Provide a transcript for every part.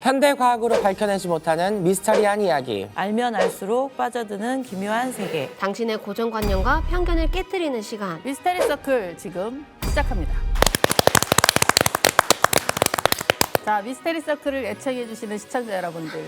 현대 과학으로 밝혀내지 못하는 미스터리한 이야기. 알면 알수록 빠져드는 기묘한 세계. 당신의 고정관념과 편견을 깨뜨리는 시간. 미스테리 서클 지금 시작합니다. 자, 미스테리 서클을 애청해 주시는 시청자 여러분들.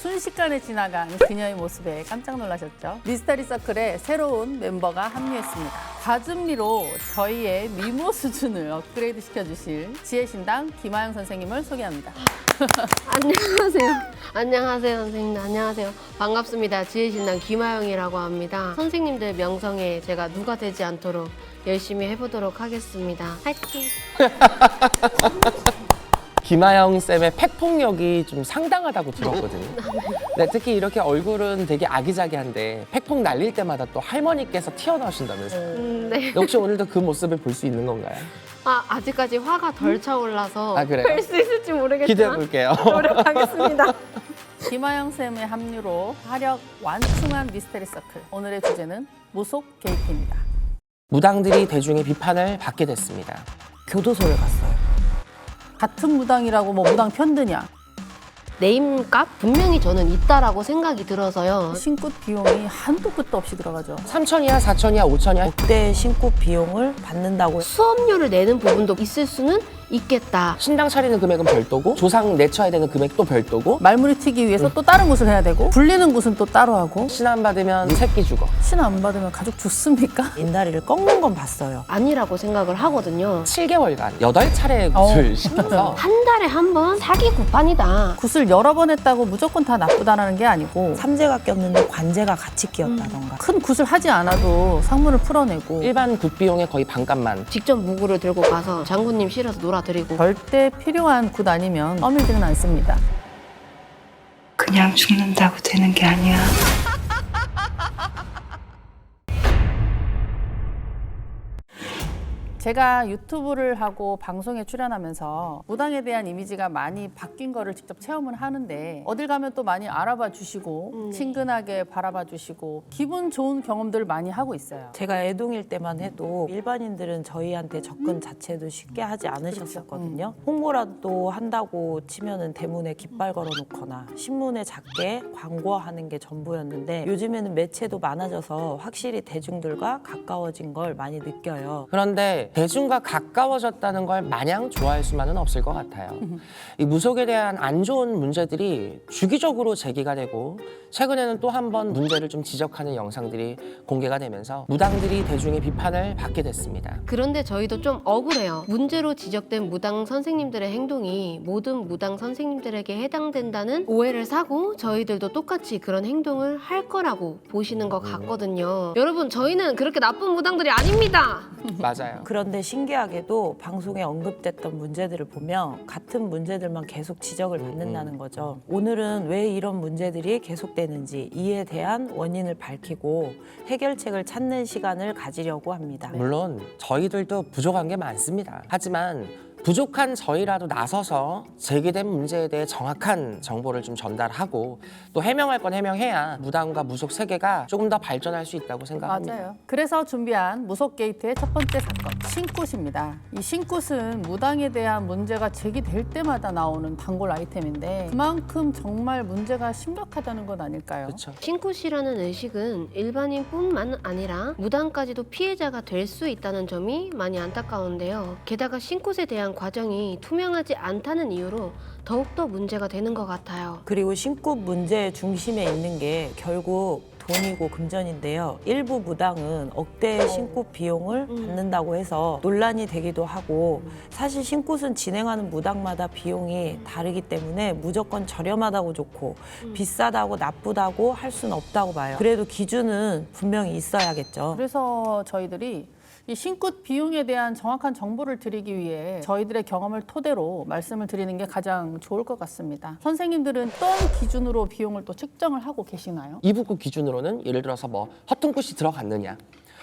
순식간에 지나간 그녀의 모습에 깜짝 놀라셨죠? 미스터리 서클에 새로운 멤버가 합류했습니다. 과즙리로 저희의 미모 수준을 업그레이드 시켜주실 지혜신당 김하영 선생님을 소개합니다. 안녕하세요. 안녕하세요, 선생님들. 안녕하세요. 반갑습니다. 지혜신당 김하영이라고 합니다. 선생님들 명성에 제가 누가 되지 않도록 열심히 해보도록 하겠습니다. 화이팅! 김하영 쌤의 팩폭력이 좀 상당하다고 들었거든요. 네, 특히 이렇게 얼굴은 되게 아기자기한데 팩폭 날릴 때마다 또 할머니께서 튀어나오신다면서요. 음, 네. 혹시 오늘도 그 모습을 볼 수 있는 건가요? 아, 아직까지 화가 덜 차올라서 아, 그래요? 할수 있을지 모르겠지만 기대해 볼게요. 노력하겠습니다. 김하영 쌤의 합류로 화력 완충한 미스테리 서클. 오늘의 주제는 무속 게이트입니다. 무당들이 대중의 비판을 받게 됐습니다. 교도소를 갔어요. 같은 무당이라고 뭐 무당 편드냐? 네임값 분명히 저는 있다라고 생각이 들어서요. 신굿 비용이 한도 끝도 없이 들어가죠. 3천이야, 4천이야, 5천이야? 그때 신고 비용을 받는다고 수업료를 내는 부분도 있을 수는 있겠다. 신당 차리는 금액은 별도고 조상 내쳐야 되는 금액도 별도고 말문이 튀기 위해서 또 다른 곳을 해야 되고 불리는 곳은 또 따로 하고 신안 받으면 네 새끼 죽어. 신 안 받으면 가족 죽습니까? 인다리를 꺾는 건 봤어요. 아니라고 생각을 하거든요. 7개월간 8차례 굿을 심어서 한 달에 한 번 사기 구판이다. 굿을 여러 번 했다고 무조건 다 나쁘다라는 게 아니고 삼재가 꼈는데 관재가 같이 끼었다던가. 큰 굿을 하지 않아도 상문을 풀어내고 일반 굿 비용의 거의 반값만 직접 무구를 들고 가서 장군님 실어서 놀아 드리고 절대 필요한 굿 아니면 떠밀지는 않습니다. 그냥 죽는다고 되는 게 아니야. 제가 유튜브를 하고 방송에 출연하면서 무당에 대한 이미지가 많이 바뀐 거를 직접 체험을 하는데 어딜 가면 또 많이 알아봐 주시고 음, 네. 친근하게 바라봐 주시고 기분 좋은 경험들을 많이 하고 있어요. 제가 애동일 때만 해도 일반인들은 저희한테 접근 자체도 쉽게 하지 않으셨었거든요. 홍보라도 한다고 치면은 대문에 깃발 걸어놓거나 신문에 작게 광고하는 게 전부였는데 요즘에는 매체도 많아져서 확실히 대중들과 가까워진 걸 많이 느껴요. 그런데 대중과 가까워졌다는 걸 마냥 좋아할 수만은 없을 것 같아요. 이 무속에 대한 안 좋은 문제들이 주기적으로 제기가 되고 최근에는 또 한 번 문제를 좀 지적하는 영상들이 공개가 되면서 무당들이 대중의 비판을 받게 됐습니다. 그런데 저희도 좀 억울해요. 문제로 지적된 무당 선생님들의 행동이 모든 무당 선생님들에게 해당된다는 오해를 사고 저희들도 똑같이 그런 행동을 할 거라고 보시는 것 같거든요. 여러분 저희는 그렇게 나쁜 무당들이 아닙니다. 맞아요. 그런데 신기하게도 방송에 언급됐던 문제들을 보면 같은 문제들만 계속 지적을 받는다는 거죠. 오늘은 왜 이런 문제들이 계속 되는지 이에 대한 원인을 밝히고 해결책을 찾는 시간을 가지려고 합니다. 물론 저희들도 부족한 게 많습니다. 하지만 부족한 저희라도 나서서 제기된 문제에 대해 정확한 정보를 좀 전달하고 또 해명할 건 해명해야 무당과 무속 세계가 조금 더 발전할 수 있다고 생각합니다. 맞아요. 그래서 준비한 무속 게이트의 첫 번째 사건, 신굿입니다. 이 신굿은 무당에 대한 문제가 제기될 때마다 나오는 단골 아이템인데 그만큼 정말 문제가 심각하다는 것 아닐까요? 그렇죠. 신굿이라는 의식은 일반인뿐만 아니라 무당까지도 피해자가 될 수 있다는 점이 많이 안타까운데요. 게다가 신굿에 대한 과정이 투명하지 않다는 이유로 더욱더 문제가 되는 것 같아요. 그리고 신급 문제의 중심에 있는 게 결국 돈이고 금전인데요. 일부 무당은 억대의 신급 비용을 받는다고 해서 논란이 되기도 하고 사실 신굿은 진행하는 무당마다 비용이 다르기 때문에 무조건 저렴하다고 좋고 비싸다고 나쁘다고 할 수는 없다고 봐요. 그래도 기준은 분명히 있어야겠죠. 그래서 저희들이 이 신굿 비용에 대한 정확한 정보를 드리기 위해 저희들의 경험을 토대로 말씀을 드리는 게 가장 좋을 것 같습니다. 선생님들은 어떤 기준으로 비용을 또 측정을 하고 계시나요? 이북구 기준으로는 예를 들어서 뭐 허튼굿이 들어갔느냐,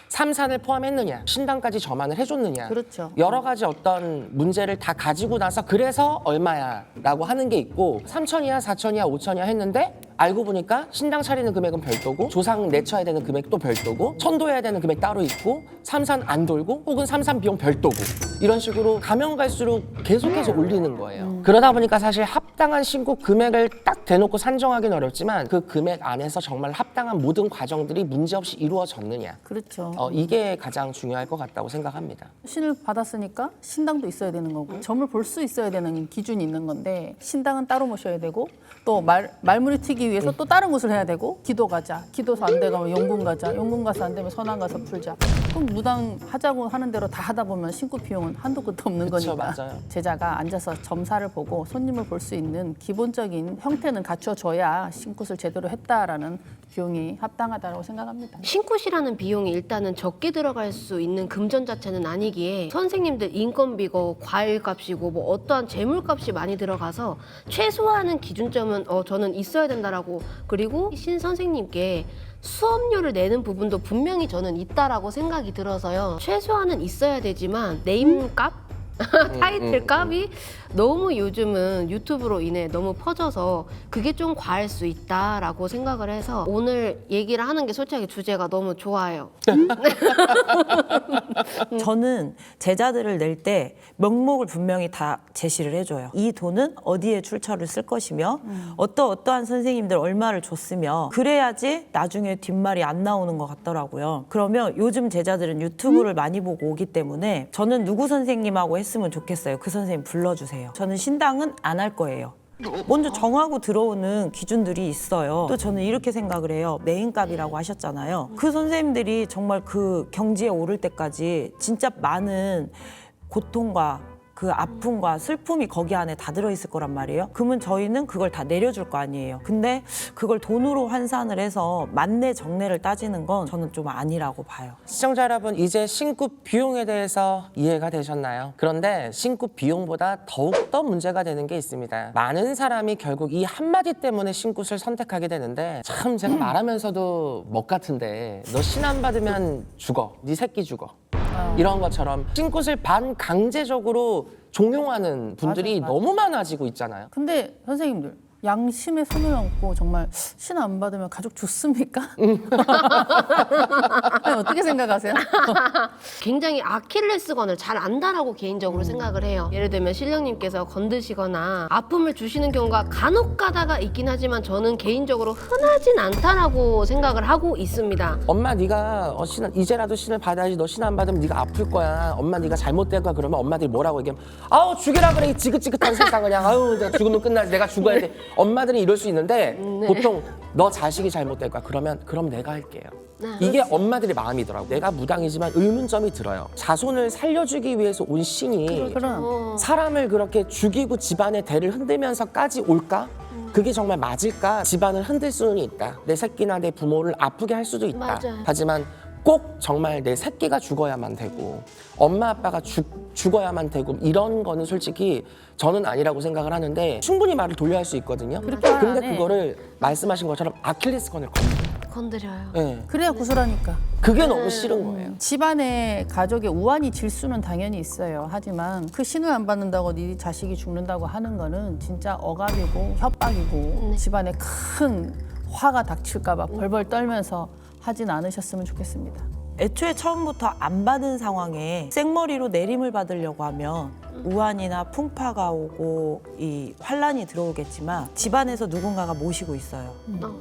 삼산을 포함했느냐, 신당까지 저만을 해줬느냐, 그렇죠. 여러 가지 어떤 문제를 다 가지고 나서 그래서 얼마야라고 하는 게 있고 3천이야, 4천이야, 5천이야 했는데 알고 보니까 신당 차리는 금액은 별도고 조상 내쳐야 되는 금액 또 별도고 천도해야 되는 금액 따로 있고 삼산 안 돌고 혹은 삼산 비용 별도고 이런 식으로 가면 갈수록 계속해서 올리는 거예요. 그러다 보니까 사실 합당한 신고 금액을 딱 대놓고 산정하기는 어렵지만 그 금액 안에서 정말 합당한 모든 과정들이 문제없이 이루어졌느냐 그렇죠. 어, 이게 가장 중요할 것 같다고 생각합니다. 신을 받았으니까 신당도 있어야 되는 거고 점을 볼 수 있어야 되는 기준이 있는 건데 신당은 따로 모셔야 되고 또 말, 말문이 튀기 위해서 또 다른 곳을 해야 되고 기도 가자 기도서 안 되면 용궁 가자 용궁 가서 안 되면 선왕 가서 풀자 그럼 무당 하자고 하는 대로 다 하다 보면 신고 비용은 한도 끝도 없는 그쵸, 거니까 맞아요. 제자가 앉아서 점사를 보고 손님을 볼 수 있는 기본적인 형태는 갖춰줘야 신굿을 제대로 했다라는 비용이 합당하다고 생각합니다. 신굿이라는 비용이 일단은 적게 들어갈 수 있는 금전 자체는 아니기에 선생님들 인건비고 과일값이고 뭐 어떠한 재물값이 많이 들어가서 최소화하는 기준점은 어 저는 있어야 된다라고 그리고 신 선생님께 수업료를 내는 부분도 분명히 저는 있다라고 생각이 들어서요. 최소한은 있어야 되지만 네임값 타이틀 값이 너무 요즘은 유튜브로 인해 너무 퍼져서 그게 좀 과할 수 있다라고 생각을 해서 오늘 얘기를 하는 게 솔직히 주제가 너무 좋아요. 저는 제자들을 낼 때 명목을 분명히 다 제시를 해줘요. 이 돈은 어디에 출처를 쓸 것이며 어떠 어떠한 선생님들 얼마를 줬으며 그래야지 나중에 뒷말이 안 나오는 것 같더라고요. 그러면 요즘 제자들은 유튜브를 많이 보고 오기 때문에 저는 누구 선생님하고 했 으면 좋겠어요. 그 선생님 불러주세요. 저는 신당은 안 할 거예요. 먼저 정하고 들어오는 기준들이 있어요. 또 저는 이렇게 생각을 해요. 메인값이라고 하셨잖아요. 그 선생님들이 정말 그 경지에 오를 때까지 진짜 많은 고통과 그 아픔과 슬픔이 거기 안에 다 들어있을 거란 말이에요. 그러면 저희는 그걸 다 내려줄 거 아니에요. 근데 그걸 돈으로 환산을 해서 만내 정례를 따지는 건 저는 좀 아니라고 봐요. 시청자 여러분 이제 신급 비용에 대해서 이해가 되셨나요? 그런데 신급 비용보다 더욱더 문제가 되는 게 있습니다. 많은 사람이 결국 이 한마디 때문에 신굿을 선택하게 되는데 참 제가 말하면서도 멋 같은데 너 신 안 받으면 죽어. 네 새끼 죽어. 이런 것처럼 신굿을 반강제적으로 종용하는 분들이 맞아요, 맞아요. 너무 많아지고 있잖아요. 근데 선생님들 양심에 손을 얹고 정말 신 안 받으면 가족 죽습니까? 아니, 어떻게 생각하세요? 굉장히 아킬레스건을 잘 안다라고 개인적으로 생각을 해요. 예를 들면 신령님께서 건드시거나 아픔을 주시는 경우가 간혹 가다가 있긴 하지만 저는 개인적으로 흔하진 않다라고 생각을 하고 있습니다. 엄마 네가 어, 신, 이제라도 신을 받아야지. 너 신 안 받으면 네가 아플 거야. 엄마 네가 잘못된 거야. 그러면 엄마들이 뭐라고 얘기하면 아우 죽이라 그래. 이 지긋지긋한 세상 그냥. 아우 내가 죽으면 끝나지. 내가 죽어야 돼 엄마들이 이럴 수 있는데 보통 너 자식이 잘못된 거야 그러면 그럼 내가 할게요 이게 엄마들의 마음이더라고 내가 무당이지만 의문점이 들어요 자손을 살려주기 위해서 온 신이 그럼 사람을 그렇게 죽이고 집안의 대를 흔들면서까지 올까? 그게 정말 맞을까? 집안을 흔들 수는 있다. 내 새끼나 내 부모를 아프게 할 수도 있다. 맞아요. 하지만 꼭 정말 내 새끼가 죽어야만 되고 엄마 아빠가 죽, 죽어야만 되고 이런 거는 솔직히 저는 아니라고 생각을 하는데 충분히 말을 돌려야 할수 있거든요. 그렇게 말 근데 안 해. 그거를 말씀하신 것처럼 아킬레스건을 건. 건드려요. 네. 그래야 구슬하니까. 그게 너무 싫은 거예요. 집안의 가족의 우환이 질 수는 당연히 있어요. 하지만 그 신을 안 받는다고 네 자식이 죽는다고 하는 거는 진짜 억압이고 협박이고 집안에 큰 화가 닥칠까봐 벌벌 떨면서 하진 않으셨으면 좋겠습니다. 애초에 처음부터 안 받은 상황에 생머리로 내림을 받으려고 하면 우환이나 풍파가 오고 이 환란이 들어오겠지만 집안에서 누군가가 모시고 있어요. 어.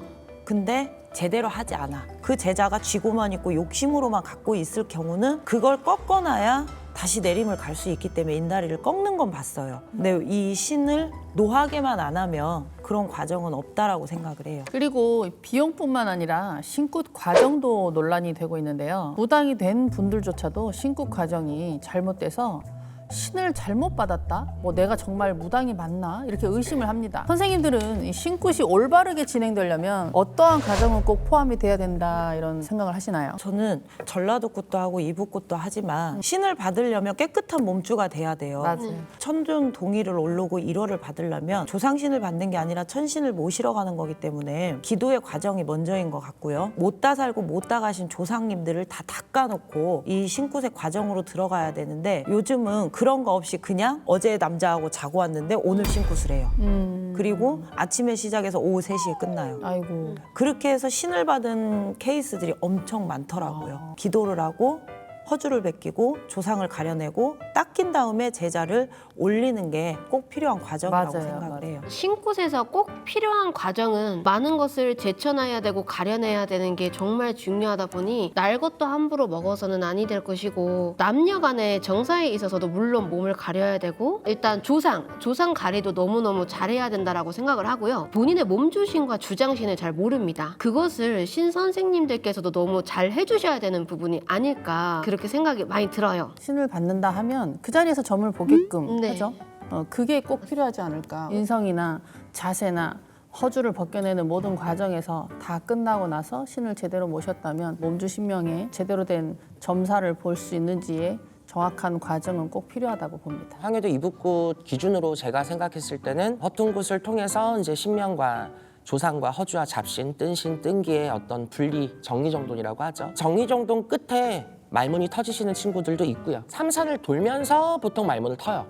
근데 제대로 하지 않아. 그 제자가 쥐고만 있고 욕심으로만 갖고 있을 경우는 그걸 꺾어놔야 다시 내림을 갈 수 있기 때문에 인다리를 꺾는 건 봤어요. 근데 이 신을 노하게만 안 하면 그런 과정은 없다라고 생각을 해요. 그리고 비용뿐만 아니라 신굿 과정도 논란이 되고 있는데요. 무당이 된 분들조차도 신굿 과정이 잘못돼서 신을 잘못 받았다? 뭐 내가 정말 무당이 맞나? 이렇게 의심을 합니다. 선생님들은 이 신굿이 올바르게 진행되려면 어떠한 과정은 꼭 포함이 돼야 된다 이런 생각을 하시나요? 저는 전라도 꽃도 하고 이북 꽃도 하지만 신을 받으려면 깨끗한 몸주가 돼야 돼요. 맞아요. 천존 동의를 오르고 일월을 받으려면 조상신을 받는 게 아니라 천신을 모시러 가는 거기 때문에 기도의 과정이 먼저인 것 같고요. 못다 살고 못다 가신 조상님들을 다 닦아놓고 이 신굿의 과정으로 들어가야 되는데 요즘은 그런 거 없이 그냥 어제 남자하고 자고 왔는데 오늘 해요. 음. 그리고 아침에 시작해서 오후 3시에 끝나요. 아이고. 그렇게 해서 신을 받은 케이스들이 엄청 많더라고요. 기도를 하고 허주를 베끼고 조상을 가려내고 닦인 다음에 제자를 올리는 게 꼭 필요한 과정이라고 맞아요, 생각을 맞아요. 해요. 신굿에서 꼭 필요한 과정은 많은 것을 제쳐놔야 되고 가려내야 되는 게 정말 중요하다 보니 날 것도 함부로 먹어서는 아니 될 것이고 남녀 간의 정사에 있어서도 물론 몸을 가려야 되고 일단 조상, 조상 가리도 너무너무 잘해야 된다라고 생각을 하고요. 본인의 몸주신과 주장신을 잘 모릅니다. 그것을 신 선생님들께서도 너무 잘 해주셔야 되는 부분이 아닐까 그렇게 생각이 많이 들어요. 신을 받는다 하면 그 자리에서 점을 보게끔 네. 하죠. 어, 그게 꼭 필요하지 않을까. 인성이나 자세나 허주를 벗겨내는 모든 과정에서 다 끝나고 나서 신을 제대로 모셨다면 몸주 신명에 제대로 된 점사를 볼 수 있는지에 정확한 과정은 꼭 필요하다고 봅니다. 황해도 이북굿 기준으로 제가 생각했을 때는 허퉁굿을 통해서 이제 신명과 조상과 허주와 잡신, 뜬신, 뜬기의 어떤 분리 정리정돈이라고 하죠. 정리정돈 끝에 말문이 터지시는 친구들도 있고요. 삼산을 돌면서 보통 말문을 터요.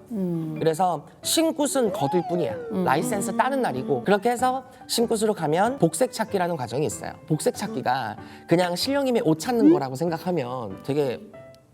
그래서 신굿은 거둘 뿐이야. 라이센스 따는 날이고 그렇게 해서 신굿으로 가면 복색 찾기라는 과정이 있어요. 복색 찾기가 그냥 신령님의 옷 찾는 거라고 생각하면 되게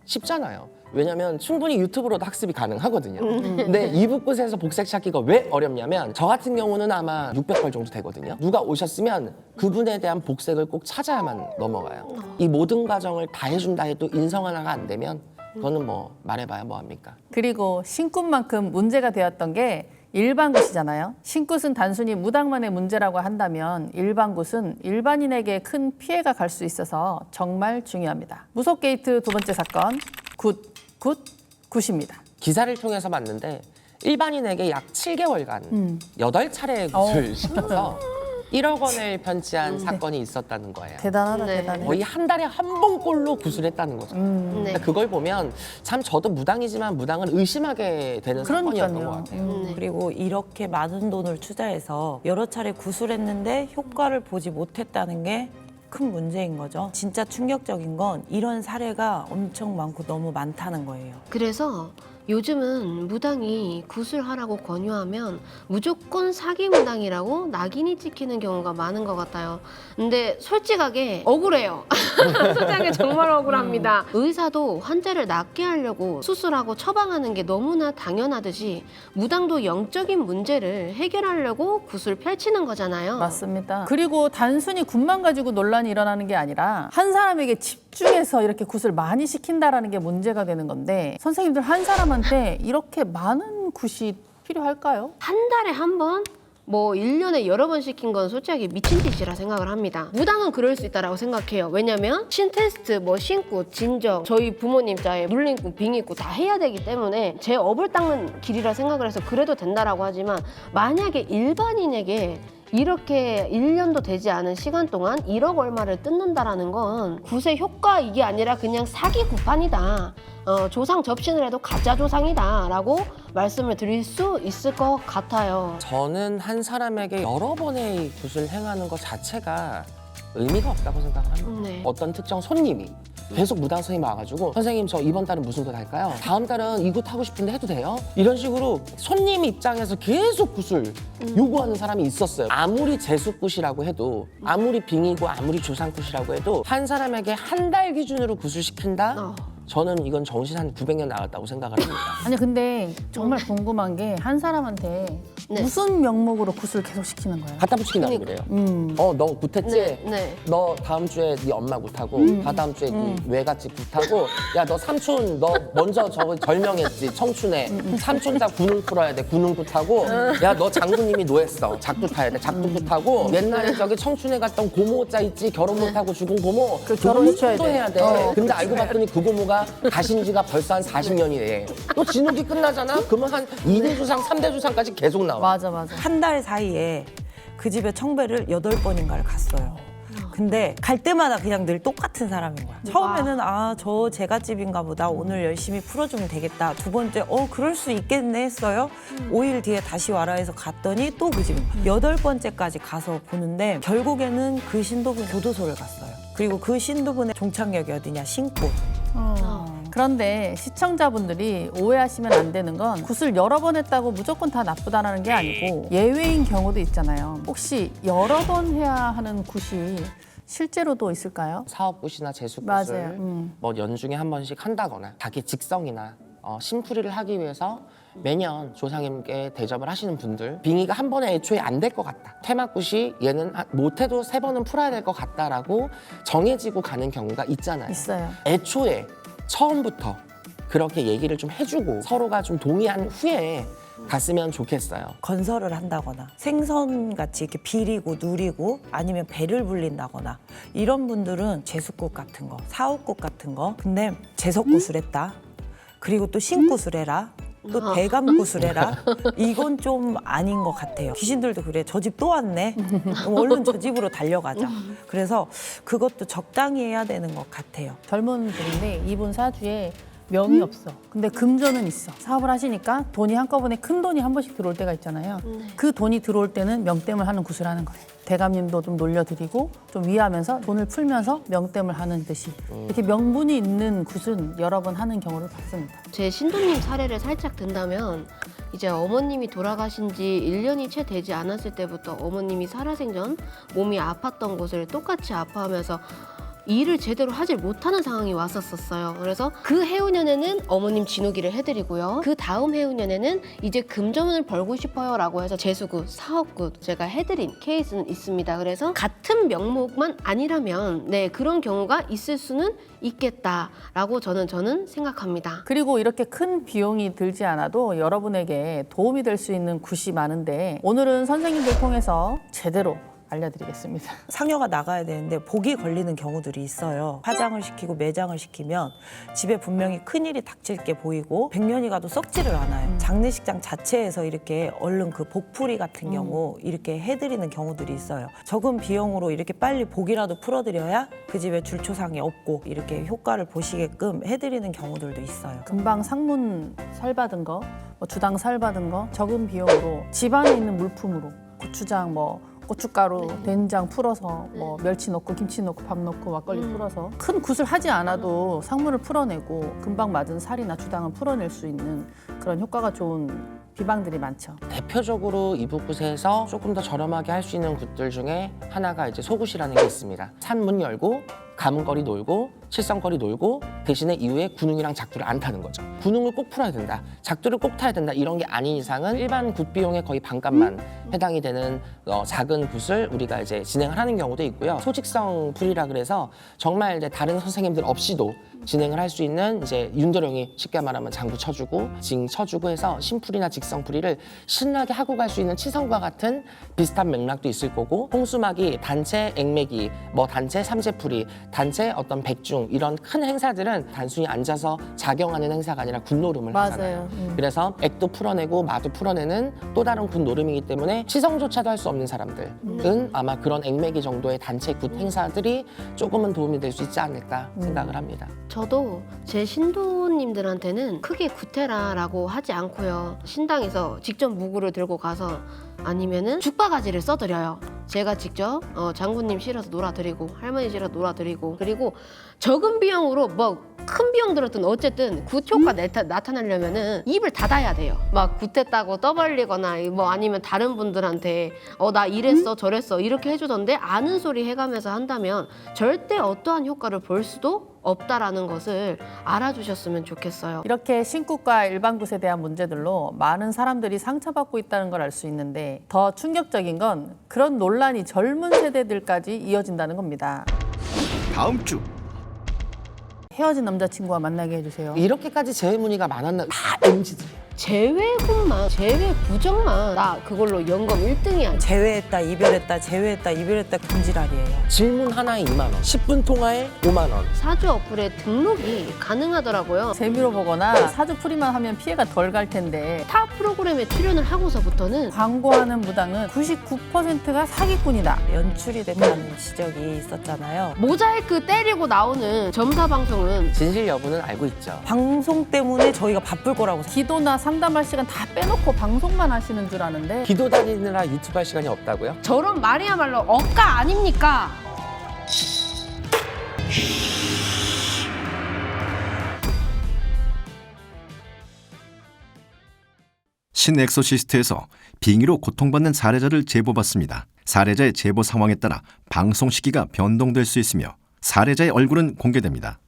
쉽잖아요. 왜냐면 충분히 유튜브로도 학습이 가능하거든요. 근데 이북굿에서 복색 찾기가 왜 어렵냐면 저 같은 경우는 아마 600벌 정도 되거든요. 누가 오셨으면 그분에 대한 복색을 꼭 찾아야만 넘어가요. 이 모든 과정을 다 해준다 해도 인성 하나가 안 되면 그거는 뭐 말해봐야 뭐합니까? 그리고 신굿만큼 문제가 되었던 게 일반굿이잖아요. 신굿은 단순히 무당만의 문제라고 한다면 일반굿은 일반인에게 큰 피해가 갈 수 있어서 정말 중요합니다. 무속 게이트 두 번째 사건 굿, 굿, 굿입니다. 기사를 통해서 봤는데 일반인에게 약 7개월간 여덟 차례 굿을 시켜서 1억 원을 편취한 사건이 있었다는 거예요. 대단하다, 네. 대단해. 거의 한 달에 한 번꼴로 굿을 했다는 거죠. 음. 네. 그러니까 그걸 보면 참 저도 무당이지만 무당을 의심하게 되는 사건이었던 것 그러니까요. 같아요. 네. 그리고 이렇게 많은 돈을 투자해서 여러 차례 구술했는데 효과를 보지 못했다는 게 큰 문제인 거죠. 진짜 충격적인 건 이런 사례가 엄청 많고 너무 많다는 거예요. 그래서 요즘은 무당이 구슬하라고 권유하면 무조건 사기 무당이라고 낙인이 찍히는 경우가 많은 것 같아요. 근데 솔직하게 억울해요. 솔직하게 정말 억울합니다. 의사도 환자를 낫게 하려고 수술하고 처방하는 게 너무나 당연하듯이 무당도 영적인 문제를 해결하려고 구슬 펼치는 거잖아요. 맞습니다. 그리고 단순히 굿만 가지고 논란이 일어나는 게 아니라 한 사람에게 집 중해서 이렇게 굿을 많이 시킨다라는 게 문제가 되는 건데 선생님들 한 사람한테 이렇게 많은 굿이 필요할까요? 한 달에 한 번? 뭐 1년에 여러 번 시킨 건 솔직하게 미친 짓이라 생각을 합니다. 무당은 그럴 수 있다라고 생각해요. 왜냐면 신테스트, 뭐 신고, 진정, 저희 부모님 자에 물림고, 빙입고 다 해야 되기 때문에 제 업을 닦는 길이라 생각을 해서 그래도 된다라고 하지만 만약에 일반인에게 이렇게 1년도 되지 않은 시간 동안 1억 얼마를 뜯는다라는 건 굿의 효과 이게 아니라 그냥 사기 구판이다. 어, 조상 접신을 해도 가짜 조상이다라고 말씀을 드릴 수 있을 것 같아요. 저는 한 사람에게 여러 번의 굿을 행하는 것 자체가 의미가 없다고 생각합니다. 네. 어떤 특정 손님이 계속 무당 선생님 와가지고 선생님 저 이번 달은 무슨 굿 할까요? 다음 달은 이굿 하고 싶은데 해도 돼요? 이런 식으로 손님 입장에서 계속 굿을 요구하는 사람이 있었어요. 아무리 제수굿이라고 해도 아무리 빙이고 아무리 조상굿이라고 해도 한 사람에게 한 달 기준으로 굿을 시킨다? 어. 저는 이건 정신 한 900년 나갔다고 생각을 합니다. 아니 근데 정말 궁금한 게 한 사람한테 네. 무슨 명목으로 굿을 계속 시키는 거예요? 갖다 붙이긴다고 그래요. 음. 어, 너 굿했지? 네, 네. 너 다음 주에 네 엄마 굿하고 다다음 주에 네 외갓집 굿하고 야 너 삼촌 너 먼저 저거 절명했지 청춘에 삼촌 다 군웅 풀어야 돼 군웅 굿하고 야 너 장군님이 노했어 작두 타야 돼 작두 굿하고 옛날에 저기 청춘에 갔던 고모자 있지 결혼 못하고 죽은 고모 그 결혼시켜야 또 돼. 해야 돼 어. 근데 알고 봤더니 그 고모가 가신 지가 벌써 한 40년이래 또 진욱이 끝나잖아 그러면 한 2대 주상 3대 주상까지 계속 나와 맞아 맞아. 한 달 사이에 그 집에 청배를 여덟 번인가를 갔어요. 근데 갈 때마다 그냥 늘 똑같은 사람인 거야. 처음에는 아 저 제갓집인가 보다 오늘 열심히 풀어주면 되겠다. 두 번째 어 그럴 수 있겠네 했어요. 오 5일 뒤에 다시 와라 해서 갔더니 또 그 집인 거야. 여덟 번째까지 가서 보는데 결국에는 그 신도분 교도소를 갔어요. 그리고 그 신도분의 종착역이 어디냐 신고. 어. 그런데 시청자분들이 오해하시면 안 되는 건 굿을 여러 번 했다고 무조건 다 나쁘다라는 게 아니고 예외인 경우도 있잖아요. 혹시 여러 번 해야 하는 굿이 실제로도 있을까요? 사업굿이나 재수굿을 맞아요. 음. 뭐 연중에 한 번씩 한다거나 자기 직성이나 어, 심풀이를 하기 위해서 매년 조상님께 대접을 하시는 분들 빙의가 한 번에 애초에 안 될 것 같다 퇴막굿이 얘는 한- 못해도 세 번은 풀어야 될 것 같다라고 정해지고 가는 경우가 있잖아요 있어요. 애초에 처음부터 그렇게 얘기를 좀 해주고 서로가 좀 동의한 후에 갔으면 좋겠어요 건설을 한다거나 생선 같이 이렇게 비리고 누리고 아니면 배를 불린다거나 이런 분들은 제수꽃 같은 거, 사옥꽃 같은 거. 근데 제석굿을 했다. 그리고 또 신굿을 해라. 또 대감굿을 해라. 이건 좀 아닌 것 같아요. 귀신들도 그래. 저 집 또 왔네. 그럼 얼른 저 집으로 달려가자. 그래서 그것도 적당히 해야 되는 것 같아요. 젊은 분인데 이분 사주에 명이 없어. 근데 금전은 있어. 사업을 하시니까 돈이 한꺼번에 큰 돈이 한 번씩 들어올 때가 있잖아요. 그 돈이 들어올 때는 명땜을 하는 굿을 하는 거예요. 대감님도 좀 놀려드리고 좀 위하면서 돈을 풀면서 명땜을 하는 듯이 이렇게 명분이 있는 굿은 여러 번 하는 경우를 봤습니다. 제 신도님 사례를 살짝 든다면 이제 어머님이 돌아가신 지 1년이 채 되지 않았을 때부터 어머님이 살아생전 몸이 아팠던 곳을 똑같이 아파하면서 일을 제대로 하질 못하는 상황이 왔었었어요. 그래서 그 해운년에는 어머님 진호기를 해드리고요. 그 다음 해운년에는 이제 금전을 벌고 싶어요라고 해서 재수굿, 사업굿 제가 해드린 케이스는 있습니다. 그래서 같은 명목만 아니라면 네 그런 경우가 있을 수는 있겠다라고 저는 저는 생각합니다. 그리고 이렇게 큰 비용이 들지 않아도 여러분에게 도움이 될 수 있는 굿이 많은데 오늘은 선생님들 통해서 제대로 알려드리겠습니다. 상여가 나가야 되는데 복이 걸리는 경우들이 있어요. 화장을 시키고 매장을 시키면 집에 분명히 큰일이 닥칠 게 보이고 백년이 가도 썩지를 않아요. 장례식장 자체에서 이렇게 얼른 그 복풀이 같은 경우 이렇게 해드리는 경우들이 있어요. 적은 비용으로 이렇게 빨리 복이라도 풀어드려야 그 집에 줄초상이 없고 이렇게 효과를 보시게끔 해드리는 경우들도 있어요. 금방 상문 살 받은 거, 뭐 주당 살 받은 거 적은 비용으로 집안에 있는 물품으로 고추장 뭐 고춧가루, 된장 풀어서 뭐 멸치 넣고 김치 넣고 밥 넣고 막걸리 풀어서 큰 굿을 하지 않아도 상문을 풀어내고 금방 맞은 살이나 주당을 풀어낼 수 있는 그런 효과가 좋은 비방들이 많죠. 대표적으로 이북굿에서 조금 더 저렴하게 할 수 있는 굿들 중에 하나가 이제 소굿이라는 게 있습니다. 산문 열고 가문거리 놀고 칠성거리 놀고 대신에 이후에 군웅이랑 작두를 안 타는 거죠. 군웅을 꼭 풀어야 된다. 작두를 꼭 타야 된다. 이런 게 아닌 이상은 일반 굿 비용의 거의 반값만 해당이 되는 어, 작은 굿을 우리가 이제 진행을 하는 경우도 있고요. 소직성 풀이라 그래서 정말 이제 다른 선생님들 없이도 진행을 할 수 있는 이제 윤도령이 쉽게 말하면 장구 쳐주고 징 쳐주고 해서 심풀이나 직성풀이를 신나게 하고 갈 수 있는 치성과 같은 비슷한 맥락도 있을 거고 홍수막이 단체 액매기 뭐 단체 삼재풀이 단체 어떤 백중 이런 큰 행사들은 단순히 앉아서 작용하는 행사가 아니라 군노름을 하잖아요. 음. 그래서 액도 풀어내고 마도 풀어내는 또 다른 군 노름이기 때문에 치성조차도 할 수 없는 사람들은 아마 그런 액매기 정도의 단체 굿 행사들이 조금은 도움이 될 수 있지 않을까 생각을 합니다. 저도 제 신도님들한테는 크게 구태라라고 하지 않고요. 신당에서 직접 무구를 들고 가서 아니면은 죽바가지를 써드려요. 제가 직접 어, 장군님 실어서 놀아드리고 할머니 실어서 놀아드리고 그리고 적은 비용으로 뭐 큰 비용 들었든 어쨌든 굿 효과 나타, 나타내려면은 입을 닫아야 돼요. 막 굿했다고 떠벌리거나 뭐 아니면 다른 분들한테 어 나 이랬어 저랬어 이렇게 해주던데 아는 소리 해가면서 한다면 절대 어떠한 효과를 볼 수도 없다라는 것을 알아주셨으면 좋겠어요. 이렇게 신굿과 일반 굿에 대한 문제들로 많은 사람들이 상처받고 있다는 걸 알 수 있는데 더 충격적인 건 그런 논란이 젊은 세대들까지 이어진다는 겁니다. 다음 주 헤어진 남자친구와 만나게 해주세요. 이렇게까지 재회 문의가 많았나 다 MZ들이에요. 제외군만 제외 부정만 나 그걸로 연금 1등이야. 제외했다, 이별했다, 제외했다, 이별했다 금지랄이에요. 질문 하나에 2만 원, 10분 통화에 5만 원. 사주 어플에 등록이 가능하더라고요. 재미로 보거나 사주 풀이만 하면 피해가 덜 갈 텐데 타 프로그램에 출연을 하고서부터는 광고하는 무당은 99%가 사기꾼이다. 연출이 됐다는 지적이 있었잖아요. 모자이크 때리고 나오는 점사 방송은 진실 여부는 알고 있죠. 방송 때문에 저희가 바쁠 거라고 기도나 상담할 시간 다 빼놓고 방송만 하시는 줄 아는데 기도 다니느라 유튜브 할 시간이 없다고요? 저런 말이야말로 억까 아닙니까? 신엑소시스트에서 빙의로 고통받는 사례자를 제보받습니다. 사례자의 제보 상황에 따라 방송 시기가 변동될 수 있으며 사례자의 얼굴은 공개됩니다.